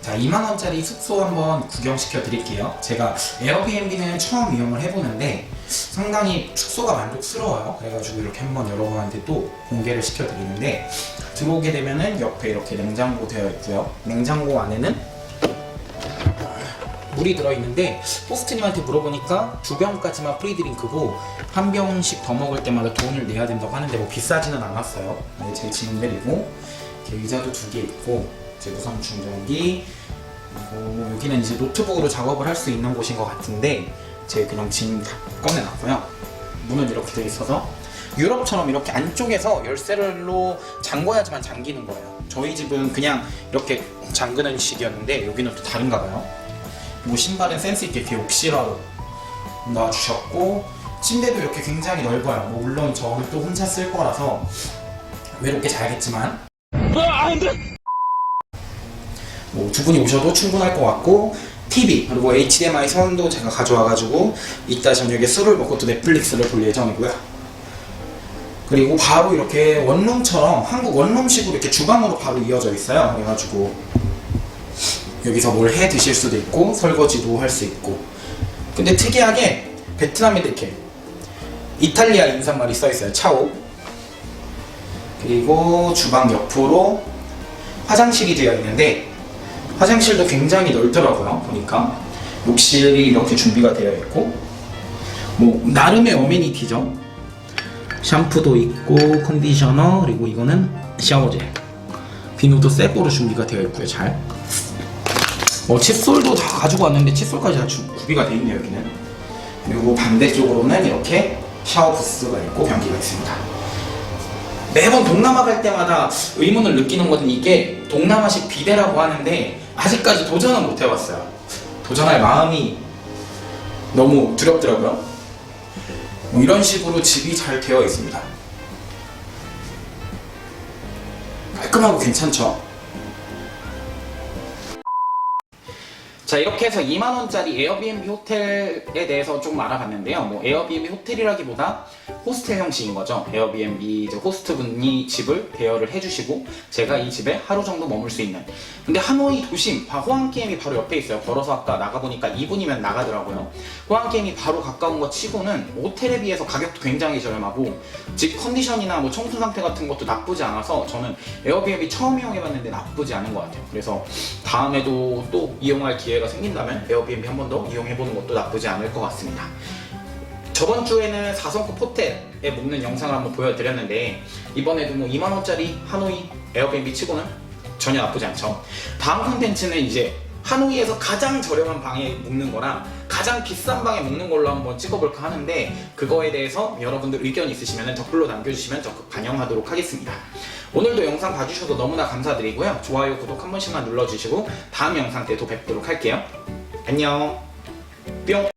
자, 2만원짜리 숙소 한번 구경시켜 드릴게요. 제가 에어비앤비는 처음 이용을 해보는데 상당히 숙소가 만족스러워요. 그래가지고 이렇게 한번 여러분한테 또 공개를 시켜 드리는데 들어오게 되면은 옆에 이렇게 냉장고 되어 있고요. 냉장고 안에는 물이 들어있는데 호스트님한테 물어보니까 두 병까지만 프리드링크고 한 병씩 더 먹을 때마다 돈을 내야 된다고 하는데 뭐 비싸지는 않았어요. 네, 제 짐들이고 이렇게 의자도 두 개 있고 이제 무선 충전기 그리고 여기는 이제 노트북으로 작업을 할 수 있는 곳인 것 같은데 제가 그냥 짐 다 꺼내놨고요. 문은 이렇게 돼 있어서 유럽처럼 이렇게 안쪽에서 열쇠로 잠궈야지만 잠기는 거예요. 저희 집은 그냥 이렇게 잠그는 식이었는데 여기는 또 다른가 봐요. 뭐 신발은 센스 있게 이렇게 옥시라로 놔주셨고 침대도 이렇게 굉장히 넓어요. 뭐 물론 저는 또 혼자 쓸 거라서 외롭게 자야겠지만 뭐 두 분이 오셔도 충분할 것 같고 TV 그리고 HDMI 선도 제가 가져와가지고 이따 저녁에 술을 먹고 또 넷플릭스를 볼 예정이고요. 그리고 바로 이렇게 원룸처럼 한국 원룸식으로 이렇게 주방으로 바로 이어져 있어요. 그래가지고 여기서 뭘 해 드실 수도 있고 설거지도 할 수 있고. 근데 특이하게 베트남에도 이렇게 이탈리아 인사말이 써 있어요. 차오. 그리고 주방 옆으로 화장실이 되어 있는데 화장실도 굉장히 넓더라고요 보니까. 욕실이 이렇게 준비가 되어 있고. 뭐 나름의 어메니티죠. 샴푸도 있고 컨디셔너 그리고 이거는 샤워젤 비누도 새 거로 준비가 되어 있고요 잘 뭐 칫솔도 다 가지고 왔는데 칫솔까지 다 주- 구비가 돼 있네요 여기는. 그리고 반대쪽으로는 이렇게 샤워 부스가 있고 변기가 있습니다. 매번 동남아 갈 때마다 의문을 느끼는 것은 이게 동남아식 비데라고 하는데 아직까지 도전은 못 해봤어요. 도전할 마음이 너무 두렵더라고요. 뭐 이런 식으로 집이 잘 되어 있습니다. 깔끔하고 괜찮죠 자 이렇게 해서 2만원짜리 에어비앤비 호텔에 대해서 좀 알아봤는데요. 뭐 에어비앤비 호텔이라기보다 호스텔 형식인 거죠. 에어비앤비 이제 호스트분이 집을 대여를 해주시고 제가 이 집에 하루 정도 머물 수 있는. 근데 하노이 도심 바- 호안게임이 바로 옆에 있어요. 걸어서 아까 나가보니까 2분이면 나가더라고요. 호안게임이 바로 가까운 것 치고는 호텔에 비해서 가격도 굉장히 저렴하고 집 컨디션이나 뭐 청소 상태 같은 것도 나쁘지 않아서 저는 에어비앤비 처음 이용해봤는데 나쁘지 않은 것 같아요. 그래서 다음에도 또 이용할 기회가 생긴다면 에어비앤비 한 번 더 이용해보는 것도 나쁘지 않을 것 같습니다. 저번 주에는 4성급 호텔에 묵는 영상을 한번 보여드렸는데 이번에도 뭐 2만원짜리 하노이 에어비앤비 치고는 전혀 나쁘지 않죠. 다음 콘텐츠는 이제 하노이에서 가장 저렴한 방에 묵는 거랑 가장 비싼 방에 묵는 걸로 한번 찍어볼까 하는데 그거에 대해서 여러분들 의견 있으시면 댓글로 남겨주시면 적극 반영하도록 하겠습니다. 오늘도 영상 봐주셔서 너무나 감사드리고요. 좋아요, 구독 한 번씩만 눌러주시고 다음 영상 때도 뵙도록 할게요. 안녕. 뿅.